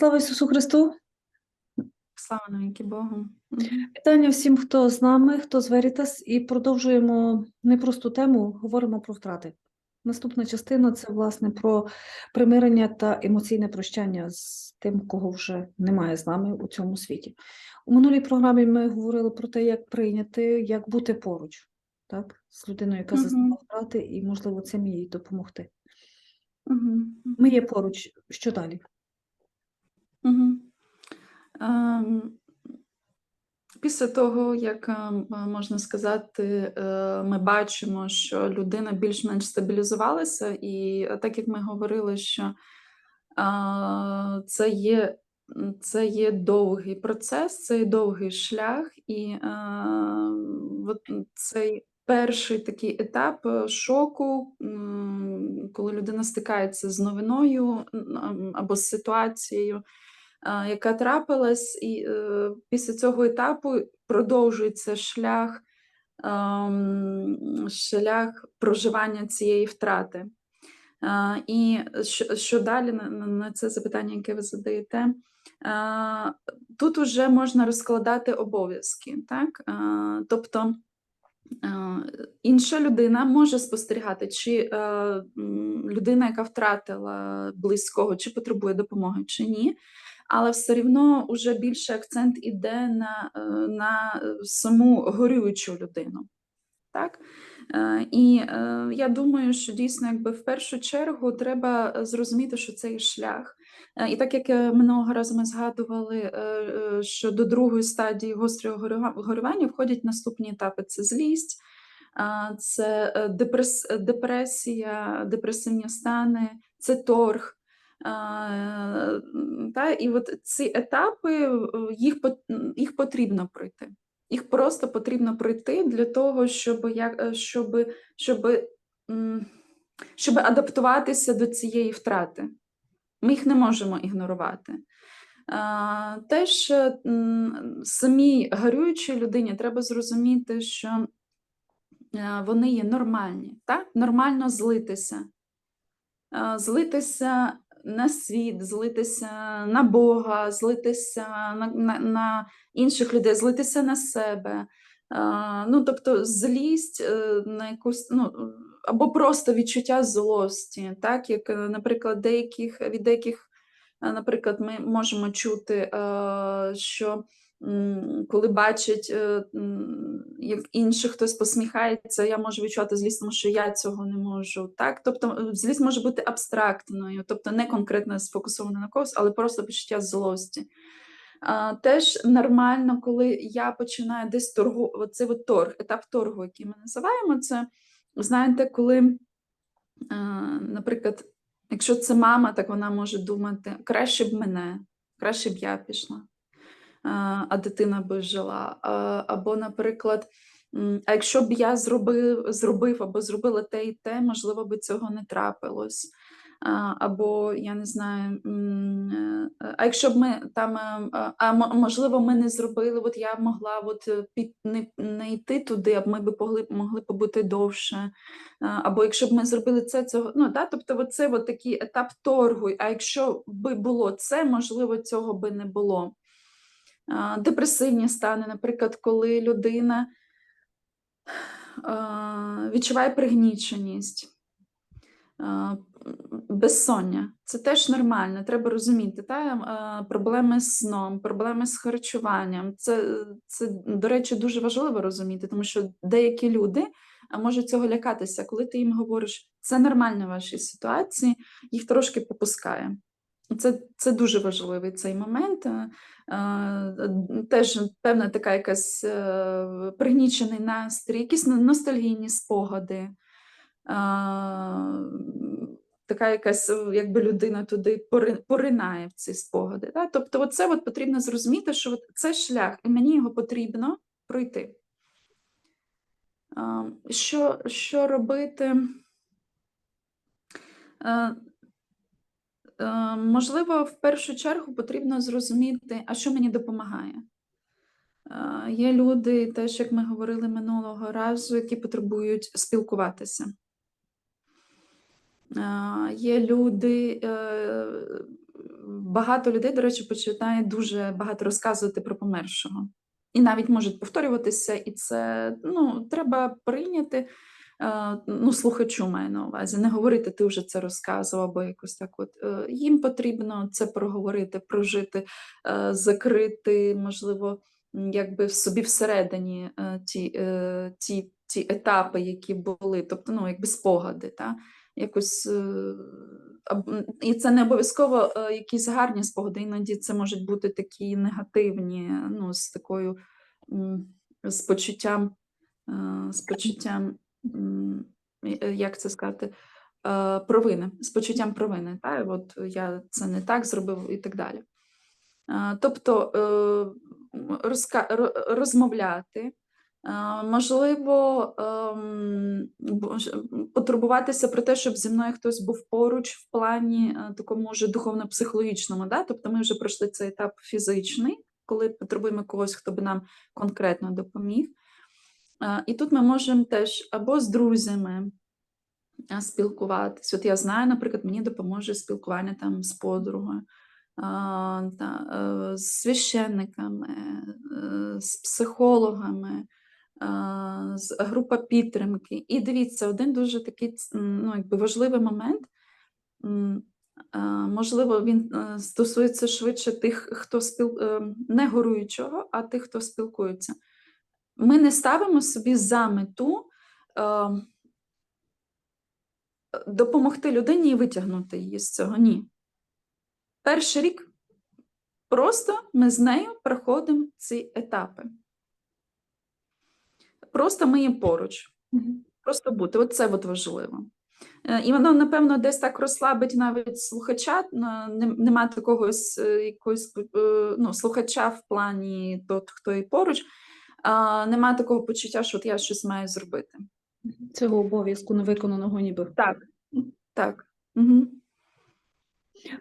Слава Ісусу Христу! Слава навіки Богу. Вітання всім, хто з нами, хто з Veritas, і продовжуємо непросту тему, говоримо про втрати. Наступна частина це власне про примирення та емоційне прощання з тим, кого вже немає з нами у цьому світі. У минулій програмі ми говорили про те, як прийняти, як бути поруч, так, з людиною, яка Мгм. зазнала втрати, і, можливо, цим їй допомогти. Мгм. Ми є поруч, що далі? Ем, Після того, як ем, можна сказати, е, ми бачимо, що людина більш-менш стабілізувалася, і е, так як ми говорили, що це є, це є довгий процес, це є довгий шлях, і е, цей перший такий етап е, шоку, коли людина стикається з новиною або з ситуацією, яка трапилась, і е, після цього етапу продовжується шлях, шлях проживання цієї втрати. І що, далі на, це запитання, яке ви задаєте? Тут уже можна розкладати обов'язки, так? Тобто інша людина може спостерігати, чи е, людина, яка втратила близького, чи потребує допомоги, чи ні. Але все рівно вже більше акцент іде на, е, на е, саму горюючу людину. Так? Е, І я думаю, що дійсно, якби в першу чергу треба зрозуміти, що це є шлях. І так як минулого разу ми згадували, що до другої стадії гострого горювання входять наступні етапи: це злість, це депрес, депресія, депресивні стани, це торг. Та, і от ці етапи їх, їх потрібно пройти. Їх просто потрібно пройти для того, щоб, як, е, щоб, щоб, щоб адаптуватися до цієї втрати. Ми їх не можемо ігнорувати. Теж е, самій горюючій людині треба зрозуміти, що е, вони є нормальні, так? нормально злитися. Злитися на світ, злитися на Бога, злитися на, на, на інших людей, злитися на себе. Ну, тобто злість е, на якусь, ну, або просто відчуття злості, так, як, е, наприклад, деяких, від деяких, е, наприклад, ми можемо чути, що коли бачать, е, як інших хтось посміхається, я можу відчувати злість, тому що я цього не можу. Так? Тобто е, злість може бути абстрактною, тобто не конкретно сфокусована на когось, але просто почуття злості. Теж нормально, коли я починаю десь торгу, оцей от торг, етап торгу, який ми називаємо, це знаєте, коли, е, наприклад, якщо це мама, так вона може думати, краще б мене, краще б я пішла, а, дитина би жила. Або, наприклад, а якщо б я зробив, зробив або зробила те і те, можливо, би цього не трапилось. Або я не знаю, е, а якщо б ми там, е, а, а можливо, ми не зробили, от я могла от е, під, не, не йти туди, а ми б могли, могли побути довше. Або якщо б ми зробили це, цього, ну да, тобто, це от такий етап торгу. А якщо би було це, можливо, цього би не було. Депресивні стани, наприклад, коли людина відчуває пригніченість, безсоння. Це теж нормально, треба розуміти. Та? Проблеми з сном, проблеми з харчуванням. Це, це, до речі, дуже важливо розуміти, тому що деякі люди можуть цього лякатися. Коли ти їм говориш, це нормально в вашій ситуації, їх трошки попускає. Це, це дуже важливий цей момент. е, е, Теж певна така якась е, пригнічений настрій, якісь ностальгійні спогади. Така якась, якби людина туди поринає в ці спогади. Да? Тобто, от потрібно зрозуміти, що от це шлях, і мені його потрібно пройти. Що, що робити? Е, Можливо, в першу чергу потрібно зрозуміти, а що мені допомагає. Е, Є люди, теж як ми говорили минулого разу, які потребують спілкуватися. Е, Є люди, багато людей, до речі, починає дуже багато розказувати про помершого. І навіть можуть повторюватися, і це ну, треба прийняти. Е, Ну, слухачу маю на увазі, не говорити, ти вже це розказував, або якось так. От Е, їм потрібно це проговорити, прожити, е, закрити, можливо, якби собі всередині ті, ті, ті етапи, які були, тобто, ну, якби спогади, та? якось. І це не обов'язково якісь гарні спогади, іноді це можуть бути такі негативні, ну, з такою з почуттям, з почуттям, як це сказати, е, провини, з почуттям провини. Та? От я це не так зробив і так далі. Е, Тобто е, розмовляти, е, можливо, ем, потурбуватися про те, щоб зі мною хтось був поруч в плані е, такому вже духовно-психологічному. Да? Тобто ми вже пройшли цей етап фізичний, коли потребуємо когось, хто би нам конкретно допоміг. І тут ми можемо теж або з друзями а, спілкуватись. От я знаю, наприклад, мені допоможе спілкування там з подругою, е, з священниками, е, з психологами, з група підтримки. І дивіться, один дуже такий ну, якби важливий момент. Можливо, він е, стосується швидше тих, хто спіл... не горуючого, а тих, хто спілкується. Ми не ставимо собі за мету е, допомогти людині і витягнути її з цього. Ні. Перший рік просто ми з нею проходимо ці етапи. Просто ми є поруч. Просто бути. Оце от важливо. Е, І воно, напевно, десь так розслабить навіть слухача. на- Нема такого е, якогось е, ну, слухача в плані тот, хто і поруч. А, нема такого почуття, що от я щось маю зробити. Цього обов'язку невиконаного ніби. Так, так. Угу.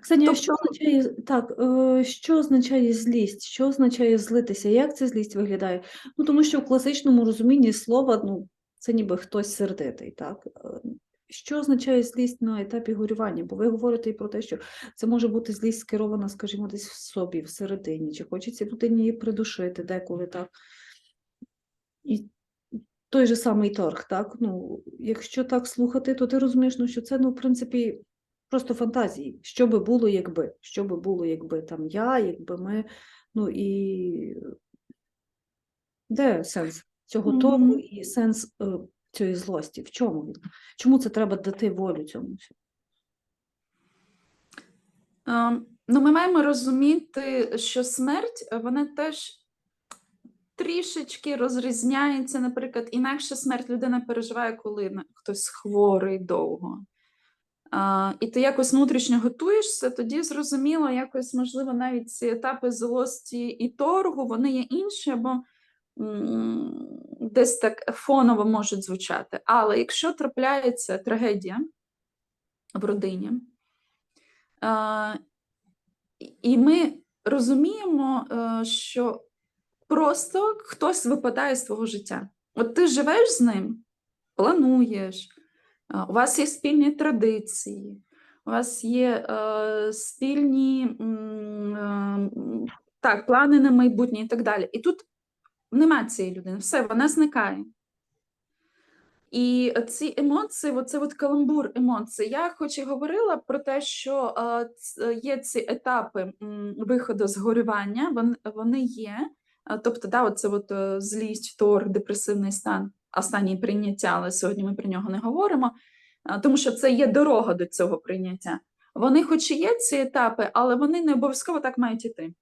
Ксенія, Тобто- що означає так, е, що означає злість? Що означає злитися? Як ця злість виглядає? Ну тому що в класичному розумінні слова, ну це ніби хтось сердитий, так? Е, Що означає злість на етапі горювання? Бо ви говорите і про те, що це може бути злість скерована, скажімо, десь в собі, всередині, чи хочеться людині її придушити деколи так. І той же самий торг, так? Ну, якщо так слухати, то ти розумієш, ну, що це, ну, в принципі, просто фантазії. Що би було, якби? Що би було, якби там я, якби ми. Ну і де сенс цього Мгм. торгу і сенс е, цієї злості? В чому він? Чому це треба дати волю цьому? Ем, Ну, ми маємо розуміти, що смерть вона теж трішечки розрізняється. Наприклад, інакше смерть людина переживає, коли хтось хворий довго. А, і ти якось внутрішньо готуєшся, тоді зрозуміло, якось, можливо, навіть ці етапи злості і торгу, вони є інші, або десь так фоново можуть звучати. Але якщо трапляється трагедія в родині, а, і- ми розуміємо, е, що просто хтось випадає з твого життя. От ти живеш з ним, плануєш, у вас є спільні традиції, у вас є е, спільні е, так, плани на майбутнє і так далі. І тут нема цієї людини, все, вона зникає. І ці емоції, оце от каламбур емоцій. Я хоч і говорила про те, що е, є ці етапи виходу з горювання, вон- вони є. Тобто, да, оце от е, злість, торг, депресивний стан, останнє прийняття, але сьогодні ми про нього не говоримо, тому що це є дорога до цього прийняття. Вони, хоч і є ці етапи, але вони не обов'язково так мають іти.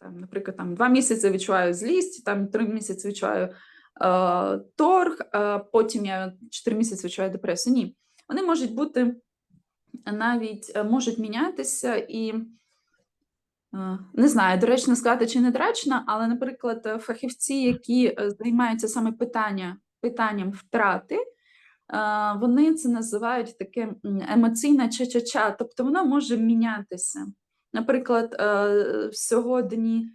Там, наприклад, там два місяці відчуваю злість, там три місяці відчуваю е, торг, е, потім я 4 місяці відчуваю депресію. Ні, вони можуть бути навіть е, можуть мінятися і не знаю, доречно сказати чи не доречно, але, наприклад, е, фахівці, які е, займаються саме питання, питанням втрати, е, вони це називають таке м, емоційна ча-ча-ча, тобто вона може мінятися. Наприклад, е, сьогодні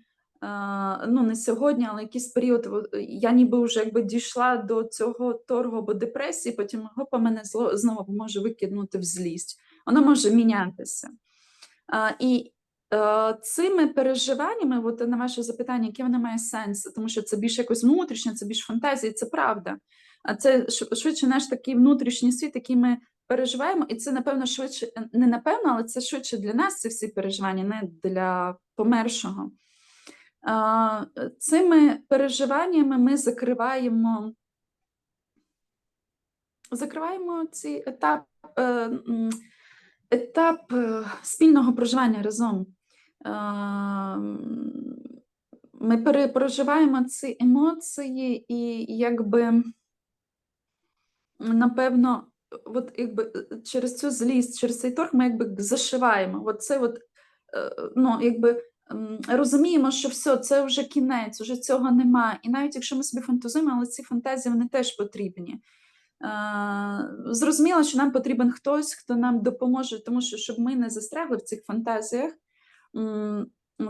е, ну не сьогодні, але якийсь період я ніби вже якби дійшла до цього торгу або депресії, потім гопа мене знову може викинути в злість. Воно може мінятися. І е, цими переживаннями, от на ваше запитання, яке воно має сенс, тому що це більш якось внутрішнє, це більш фантазії, це правда. А це швидше наш такий внутрішній світ, який ми переживаємо, і це, напевно, швидше, не напевно, але це швидше для нас ці всі переживання, не для помершого. Цими переживаннями ми закриваємо, закриваємо цей етап, е, етап е, спільного проживання разом. Е, Ми пере- проживаємо ці емоції і якби напевно, от якби е, через цю злість, через цей торг ми якби зашиваємо. От це от, е, ну, якби розуміємо, що все, це вже кінець, вже цього нема. І навіть якщо ми собі фантазуємо, але ці фантазії вони теж потрібні. Зрозуміло, що нам потрібен хтось, хто нам допоможе, тому що щоб ми не застрягли в цих фантазіях.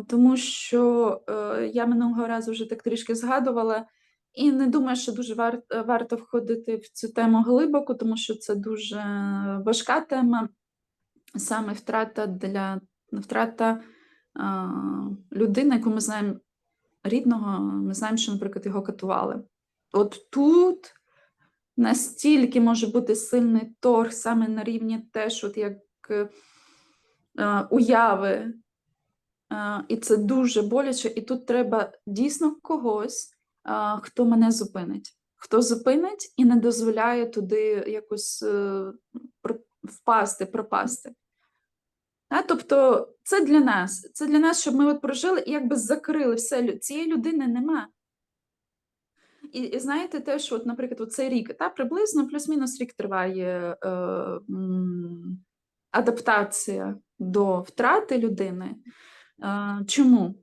Тому що е, я минулого разу вже так трішки згадувала, і не думаю, що дуже вар, е, варто входити в цю тему глибоко, тому що це дуже важка тема, саме втрата для втрата а, людини, яку ми знаємо рідного, ми знаємо, що, наприклад, його катували. От тут настільки може бути сильний торг саме на рівні теж, от як е, е, уяви. І це дуже боляче, і тут треба дійсно когось, хто мене зупинить. Хто зупинить і не дозволяє туди якось е, впасти, пропасти. А, тобто це для нас. Це для нас, щоб ми от прожили і якби закрили все. Цієї людини нема. І, і знаєте, теж, от, наприклад, от цей рік, та, приблизно плюс-мінус рік триває е, адаптація до втрати людини. Чому?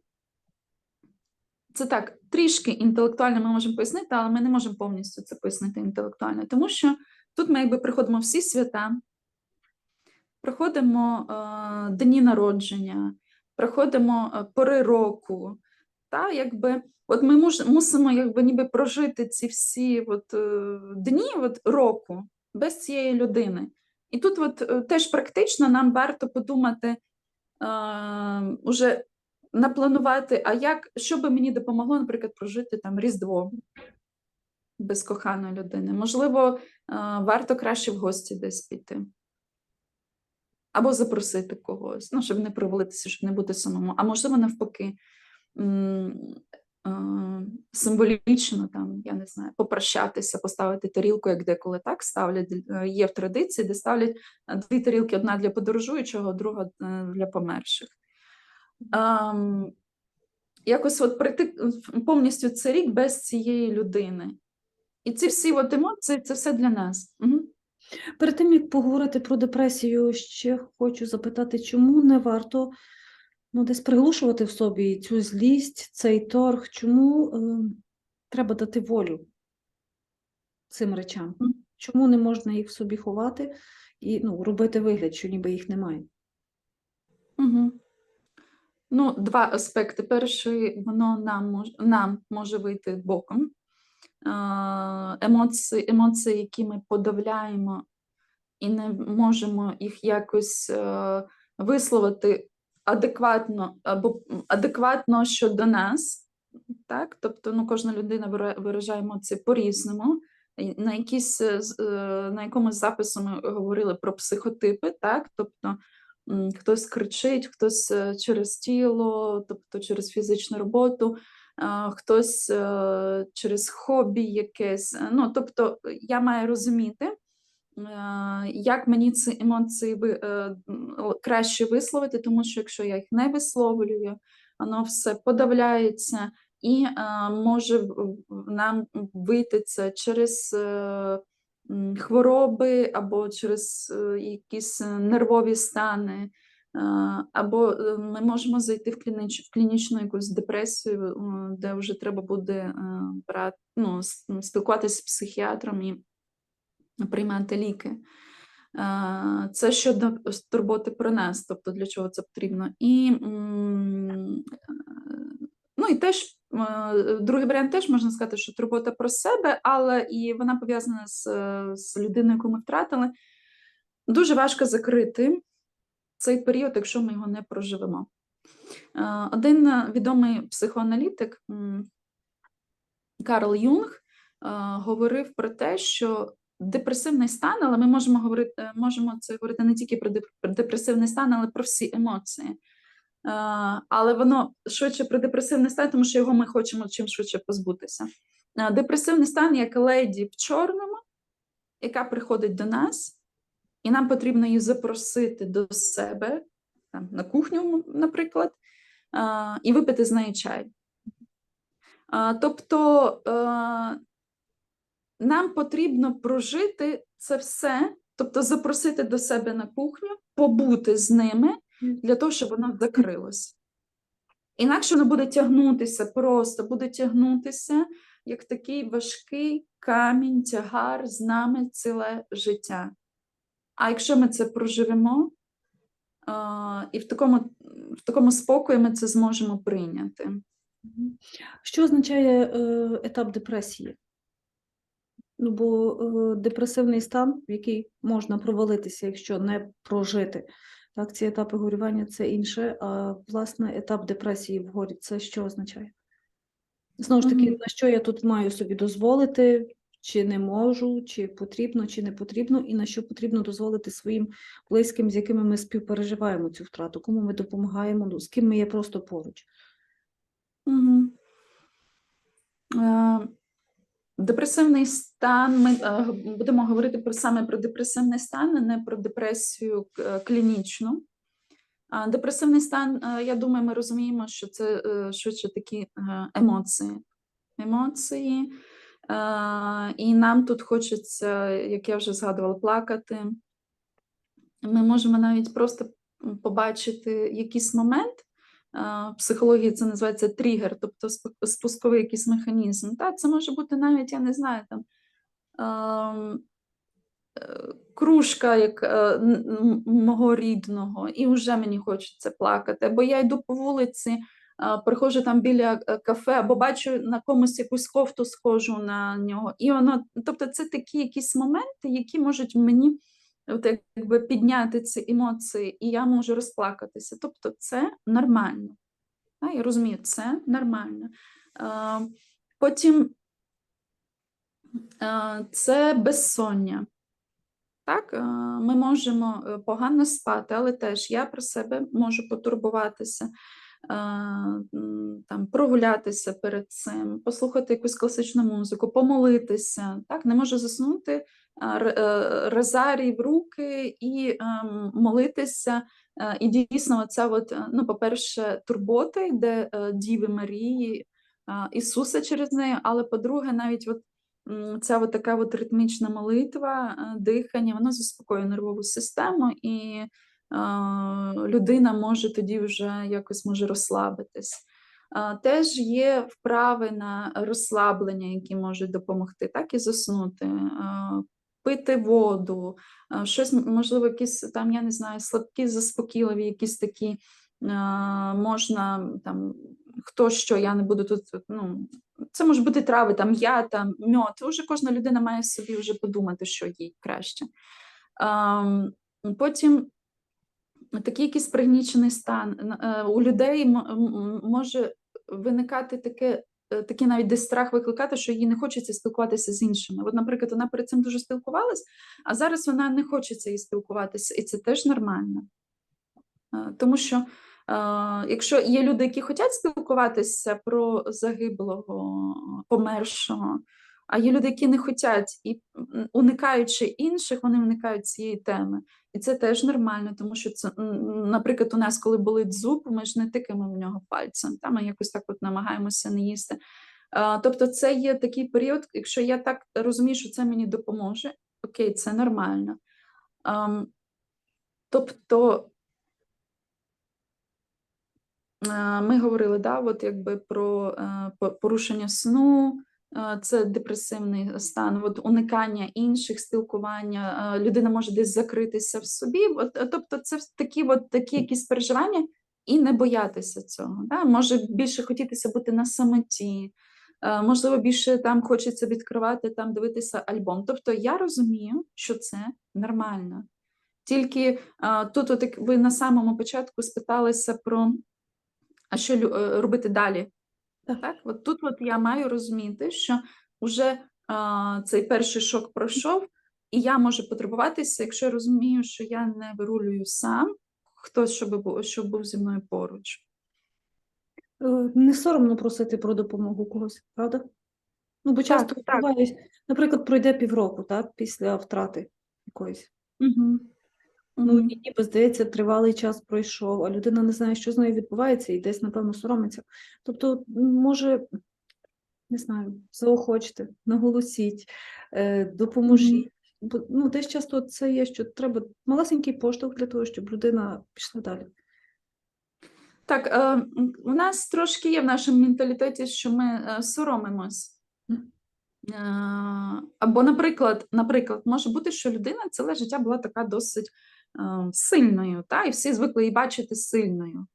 Це так, трішки інтелектуально ми можемо пояснити, але ми не можемо повністю це пояснити інтелектуально, тому що тут ми якби приходимо всі свята, проходимо е, дні народження, проходимо е, пори року. Та, якби, от ми муж, мусимо якби, ніби прожити ці всі от, е, дні от, року без цієї людини. І тут от, теж практично нам варто подумати, уже напланувати, а як, що би мені допомогло, наприклад, прожити там Різдво без коханої людини. Можливо, варто краще в гості десь піти. Або запросити когось, ну, щоб не провалитися, щоб не бути самому. А можливо, навпаки, символічно, там, я не знаю, попрощатися, поставити тарілку, як деколи так ставлять. Е, Є в традиції, де ставлять е, дві тарілки: одна для подорожуючого, друга е, для померших. Якось от пройти е, повністю цей рік без цієї людини. І ці всі от емоції це все для нас. Угу. Перед тим, як поговорити про депресію, ще хочу запитати, чому не варто ну, десь приглушувати в собі цю злість, цей торг, чому е, треба дати волю цим речам? Чому не можна їх в собі ховати і ну, робити вигляд, що ніби їх немає? Угу. Ну, два аспекти. Перший, воно нам мож, нам може вийти боком. Емоції, емоції, які ми подавляємо і не можемо їх якось е, висловити адекватно або адекватно щодо нас. Так? Тобто ну, кожна людина вира- виражає емоції по-різному. На, якісь, е, е, на якомусь запису ми говорили про психотипи, так? тобто хтось кричить, хтось е, через тіло, тобто через фізичну роботу, хтось через хобі якесь. Ну, тобто я маю розуміти, як мені ці емоції е, краще висловити, тому що якщо я їх не висловлюю, воно все подавляється і е, може нам вийти це через е, хвороби або через е, якісь е, нервові стани. Е, Або е, ми можемо зайти в, клініч, в клінічну якусь депресію, е, де вже треба буде е, брати, ну, спілкуватися з психіатром і приймати ліки. Е, Це щодо турботи про нас, тобто для чого це потрібно. І, ну, і теж е, другий варіант теж можна сказати, що турбота про себе, але і вона пов'язана з, з людиною, яку ми втратили. Дуже важко закрити цей період, якщо ми його не проживемо. Е, Один відомий психоаналітик Карл Юнг говорив про те, що депресивний стан, але ми можемо говорити, е, можемо це говорити не тільки про депресивний стан, але про всі емоції. Е, Але воно швидше про депресивний стан, тому що його ми хочемо чим швидше позбутися. Е, Депресивний стан як леді в чорному, яка приходить до нас, і нам потрібно її запросити до себе там, на кухню, наприклад, і випити з нею чай. Тобто нам потрібно прожити це все, тобто запросити до себе на кухню, побути з ними для того, щоб воно закрилось. Інакше воно буде тягнутися, просто буде тягнутися як такий важкий камінь, тягар з нами ціле життя. А якщо ми це проживемо, і в такому, в такому спокої ми це зможемо прийняти. Що означає е, етап депресії? Ну, бо е, депресивний стан, в який можна провалитися, якщо не прожити. Так, ці етапи горювання це інше, а власне етап депресії в горі це що означає? Знову ж таки, Мгм. на що я тут маю собі дозволити, чи не можу, чи потрібно, чи не потрібно, і на що потрібно дозволити своїм близьким, з якими ми співпереживаємо цю втрату, кому ми допомагаємо, ну, з ким ми є просто поруч. Угу. Е, депресивний стан. Ми е, будемо говорити про саме про депресивний стан, а не про депресію е, клінічну. Депресивний стан, е, я думаю, ми розуміємо, що це швидше такі емоції. Емоції. І нам тут хочеться, як я вже згадувала, плакати. Ми можемо навіть просто побачити якийсь момент. Психології це називається тригер, тобто спусковий якийсь механізм. Та, це може бути навіть, я не знаю, там е, кружка як е, мого рідного, і вже мені хочеться плакати. Або я йду по вулиці, е, приходжу там біля е, кафе, або бачу на комусь якусь кофту схожу на нього. І воно, тобто, це такі якісь моменти, які можуть мені от якби підняти ці емоції, і я можу розплакатися. Тобто, це нормально. Я розумію, це нормально. Потім це безсоння. Так, ми можемо е, погано спати, але теж я про себе можу потурбуватися, там, прогулятися перед цим, послухати якусь класичну музику, помолитися. Так, не можу заснути, е, розарій в руки і ем, молитися. Е, І дійсно, ця от, е, ну, по-перше, турбота йде Діви Марії, Ісуса через неї, але по-друге, навіть от ця от така от ритмічна молитва, дихання, воно заспокоює нервову систему, і людина може тоді вже якось може розслабитись. Теж є вправи на розслаблення, які можуть допомогти, так і заснути, пити воду, щось, можливо, якісь там, я не знаю, слабкі, заспокійливі, якісь такі можна там. Хто що, я не буду тут. Ну, це може бути трави, там м'ята, мьод. Уже кожна людина має собі вже подумати, що їй краще. Потім такий якийсь пригнічений стан. Е, У людей може виникати таке, е, такий навіть десь страх викликати, що їй не хочеться спілкуватися з іншими. От, наприклад, вона перед цим дуже спілкувалась, а зараз вона не хочеться їй спілкуватися, і це теж нормально. Е, Тому що якщо є люди, які хочуть спілкуватися про загиблого, помершого, а є люди, які не хочуть, і уникаючи інших, вони уникають цієї теми. І це теж нормально, тому що це, наприклад, у нас, коли болить зуб, ми ж не тикаємо в нього пальцем, та ми якось так от намагаємося не їсти. Тобто, це є такий період, якщо я так розумію, що це мені допоможе, окей, це нормально. Тобто, Е, Ми говорили, да, от якби про е, порушення сну, це депресивний стан, от уникання інших спілкування, людина може десь закритися в собі. От, е, тобто, це такі, от, такі якісь переживання, і не боятися цього. Да? Може більше хотітися бути на самоті, е, можливо, більше там хочеться відкривати, там дивитися альбом. Тобто, я розумію, що це нормально. Тільки тут, от, ви на самому початку спиталися про а що е, робити далі? Так. Так, от тут от я маю розуміти, що вже а, цей перший шок пройшов, і я можу потребуватися, якщо я розумію, що я не вирулюю сам, хтось, щоб був, щоб був зі мною поруч. Е, Не соромно просити про допомогу когось, правда? Ну, бо часто так. буває, наприклад, пройде півроку, так, після втрати якоїсь. Угу. Ну, і ніби здається, тривалий час пройшов, а людина не знає, що з нею відбувається, і десь, напевно, соромиться. Тобто, може, не знаю, заохочте, наголосіть, е, допоможіть. Ну, десь часто це є, що треба малесенький поштовх для того, щоб людина пішла далі. Так, е, у нас трошки є в нашому менталітеті, що ми е, соромимось. Або, наприклад, наприклад, може бути, що людина ціле життя була така досить сильною, та, і всі звикли її бачити сильною.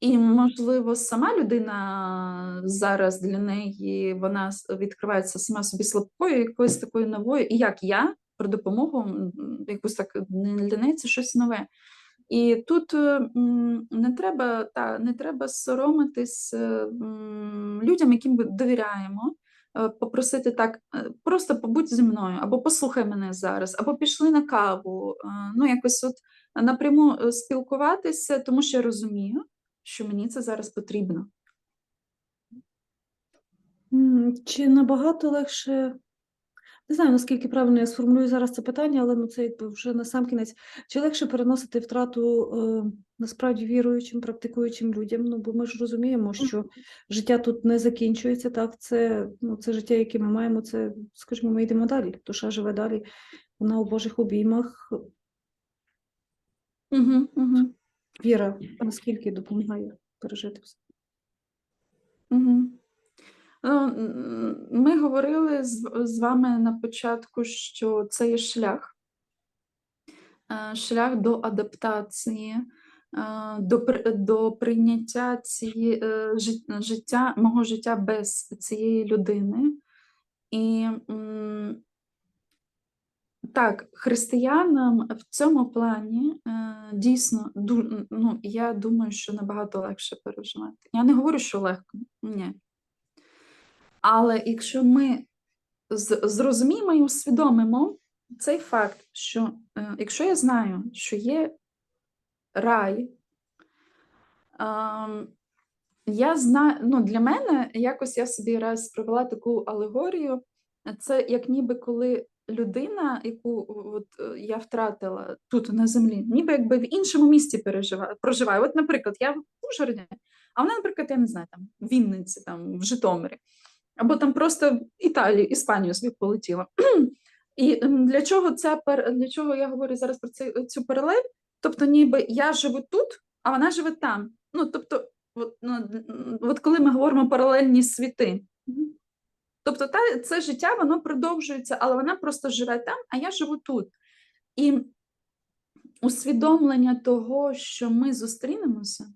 І, можливо, сама людина зараз для неї вона відкривається сама собі слабкою, якоюсь такою новою, і як я про допомогу якусь так для неї це щось нове. І тут е, не треба, та, не треба соромитись е, людям, яким ми довіряємо, попросити так, е, просто побудь зі мною, або послухай мене зараз, або пішли на каву. е, Ну, якось от напряму е, спілкуватися, тому що я розумію, що мені це зараз потрібно. Чи набагато легше, не знаю, наскільки правильно я сформулюю зараз це питання, але ну, це якби вже на сам кінець. Чи легше переносити втрату е, насправді віруючим, практикуючим людям? Ну, бо ми ж розуміємо, що життя тут не закінчується, так? Це, ну, це життя, яке ми маємо, це, скажімо, ми йдемо далі. Душа живе далі, вона у Божих обіймах. Угу, угу. Віра наскільки допомагає пережити все. Угу. Ми говорили з, вами на початку, що це є шлях, Е, шлях до адаптації, е, до, до прийняття цієї, е, життя, мого життя без цієї людини. І так, християнам в цьому плані е, дійсно ну, я думаю, що набагато легше переживати. Я не говорю, що легко, ні. Але якщо ми зрозуміємо і усвідомимо цей факт, що е, якщо я знаю, що є рай, ем, я знаю, ну для мене якось я собі раз провела таку алегорію. Це як ніби коли людина, яку от, е, я втратила тут на землі, ніби якби в іншому місті переживає, проживає. От, наприклад, я в Ужгороді, а вона, наприклад, я не знаю, там в Вінниці, там в Житомирі, або там просто в Італію, Іспанію собі полетіла. І для чого це для чого я говорю зараз про цю, цю паралель? Тобто, ніби я живу тут, а вона живе там. Ну, тобто, от, ну, от коли ми говоримо паралельні світи. Тобто, та, це життя воно продовжується, але вона просто живе там, а я живу тут. І усвідомлення того, що ми зустрінемося,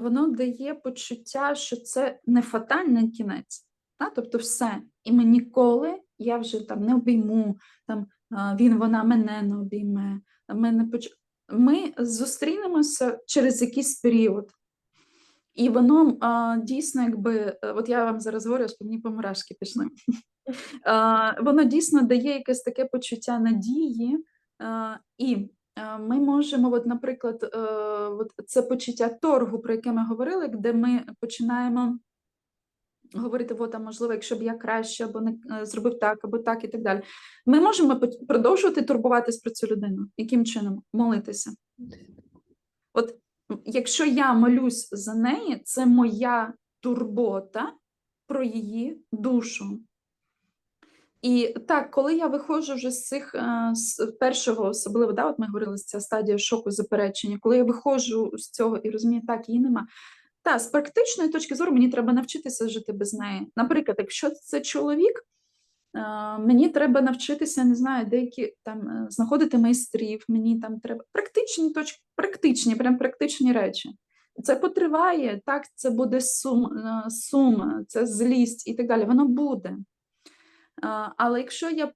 воно дає почуття, що це не фатальний кінець. Та? Тобто, все. І ми ніколи, я вже там не обійму, там, він, вона мене не обійме. Ми, не поч... ми зустрінемося через якийсь період. І воно а, дійсно, якби, е, от я вам зараз говорю, що мені помурашки пішли. А, воно дійсно дає якесь таке почуття надії, а, і ми можемо, от, наприклад, е, от це почуття торгу, про яке ми говорили, де ми починаємо говорити, от, а можливо, якщо б я краще або не е, зробив так, або так, і так далі. Ми можемо продовжувати турбуватись про цю людину. Яким чином? Молитися. От якщо я молюсь за неї, це моя турбота про її душу. І так, коли я виходжу вже з цих е, з першого, особливо, да, от ми говорили, ця стадія шоку заперечення, коли я виходжу з цього і розумію, так, її нема. Та, з практичної точки зору мені треба навчитися жити без неї. Наприклад, якщо це чоловік, е, мені треба навчитися, не знаю, деякі там е, знаходити майстрів, мені там треба практичні точки, практичні, прям практичні речі. Це потриває, так, це буде сум, сум, це злість і так далі. Воно буде. Але якщо я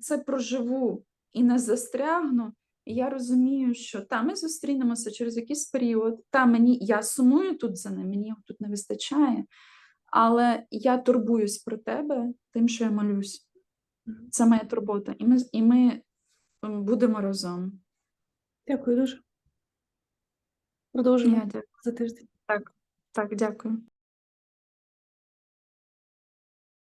це проживу і не застрягну, я розумію, що та ми зустрінемося через якийсь період. Та мені я сумую тут за ним, мені його тут не вистачає. Але я турбуюсь про тебе тим, що я молюсь. Це моя турбота. І ми, і ми будемо разом. Дякую дуже. Продовжимо Я за тиждень. Так, дякую.